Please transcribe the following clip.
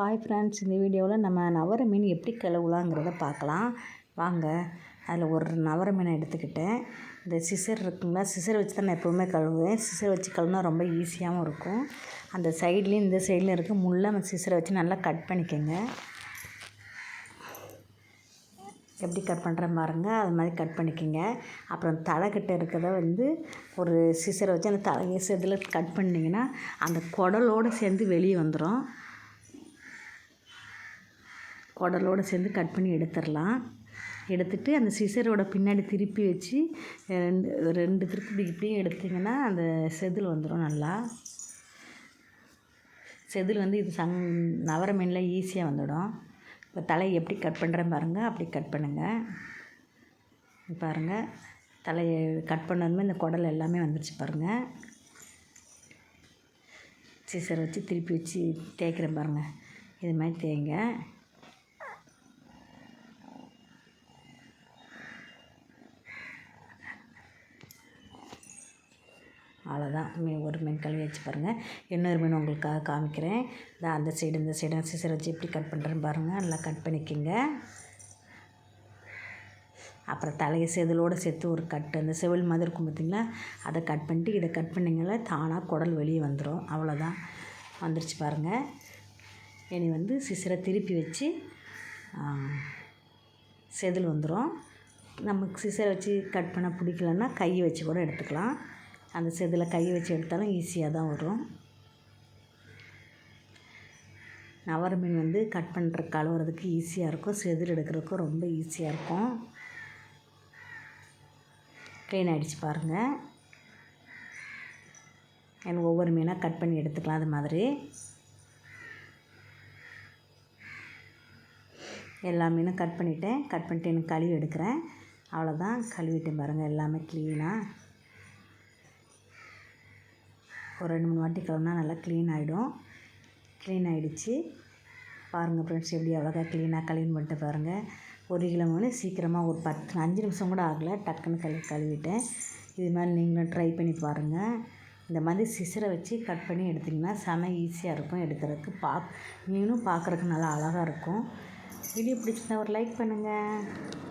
Hi friends இந்த வீடியோவில் நம்ம நவர மீன் எப்படி கழுவலாங்கிறத பார்க்கலாம். வாங்க அதில் ஒரு நவர மீனை எடுத்துக்கிட்டேன். இந்த சிசர் இருக்குங்களா சிசர் வச்சு தான் நான் எப்போவுமே கழுவுவேன். சிசர் வச்சு கழுவினா ரொம்ப ஈஸியாகவும் இருக்கும். அந்த சைட்லேயும் இந்த சைட்லேயும் இருக்க முள்ளை அந்த சிசரை வச்சு நல்லா கட் பண்ணிக்கோங்க. எப்படி கட் பண்ணுற பாருங்கள் அது மாதிரி கட் பண்ணிக்கோங்க. அப்புறம் தலைக்கிட்ட இருக்கிறத வந்து ஒரு சிசரை வச்சு அந்த தலையை சேர்த்துல கட் பண்ணிங்கன்னா அந்த குடலோடு சேர்ந்து வெளியே வந்துடும் குடலோடு சேர்ந்து கட் பண்ணி எடுத்துடலாம். எடுத்துட்டு அந்த சிசரோட பின்னாடி திருப்பி வச்சு ரெண்டு ரெண்டு திருப்பி இப்படியும் எடுத்திங்கன்னா அந்த செதில் வந்துடும் நல்லா. செதில் வந்து இது சங் நவர மீனில் ஈஸியாக வந்துடும். இப்போ தலையை எப்படி கட் பண்ணுறேன் பாருங்கள் அப்படி கட் பண்ணுங்கள் பாருங்கள் தலையை கட் பண்ணதுமே இந்த குடல் எல்லாமே வந்துருச்சு பாருங்கள் சிசரை வச்சு திருப்பி வச்சு தேய்க்கிறேன் பாருங்கள் இது மாதிரி தேய்ங்க. அவ்வளோதான். மீ ஒரு மீன் கழுவி வச்சு பாருங்கள் இன்னொரு மீன் உங்களுக்காக காமிக்கிறேன். இந்த அந்த சைடு இந்த சைடு சிசர் வச்சு எப்படி கட் பண்ணுறேன்னு பாருங்கள் நல்லா கட் பண்ணிக்கோங்க. அப்புறம் தலையை செதிலோடு சேர்த்து ஒரு கட்டு அந்த செவில் மாதிரி இருக்கும் பார்த்திங்களா? அதை கட் பண்ணிட்டு இதை கட் பண்ணிங்களா தானாக குடல் வெளியே வந்துடும் அவ்வளோதான். வந்துருச்சு பாருங்கள் இனி வந்து சிசரை திருப்பி வச்சு செதில் வந்துடும் நமக்கு சிசரை வச்சு கட் பண்ண பிடிக்கலன்னா கையை வச்சு கூட எடுத்துக்கலாம். அந்த செதில் கை வச்சு எடுத்தாலும் ஈஸியாக தான் வரும். நவர மீன் வந்து கட் பண்ணுற கழுவுறதுக்கு ஈஸியாக இருக்கும். செதில் எடுக்கிறதுக்கும் ரொம்ப ஈஸியாக இருக்கும். க்ளீன் ஆகிடுச்சு பாருங்கள் எனக்கு ஒவ்வொரு மீனாக கட் பண்ணி எடுத்துக்கலாம் அது மாதிரி. எல்லா மீனும் கட் பண்ணிவிட்டேன் கட் பண்ணிட்டு எனக்கு கழுவி எடுக்கிறேன். அவ்வளோதான் கழுவிட்டேன் பாருங்கள் எல்லாமே க்ளீனாக ஒரு ரெண்டு மூணு வாட்டி கிளம்புனா நல்லா க்ளீன் ஆகிடும் க்ளீன் ஆகிடுச்சு பாருங்கள் ஃப்ரெண்ட்ஸ் எப்படி அழகாக க்ளீனாக க்ளீன் பண்ணிட்டு பாருங்கள் ஒரு கிலோ மீன் சீக்கிரமாக ஒரு பத்து அஞ்சு நிமிஷம் கூட ஆகலை. டக்குன்னு கழுவி கழுவிட்டேன். இது மாதிரி நீங்களும் ட்ரை பண்ணி பாருங்கள் இந்த மாதிரி சிசரை வச்சு கட் பண்ணி எடுத்திங்கன்னா செம ஈஸியாக இருக்கும் எடுக்கிறதுக்கு. பா மீனும் பார்க்குறதுக்கு நல்லா அழகாக இருக்கும். வீடியோ பிடிச்சிருந்தா ஒரு லைக் பண்ணுங்கள்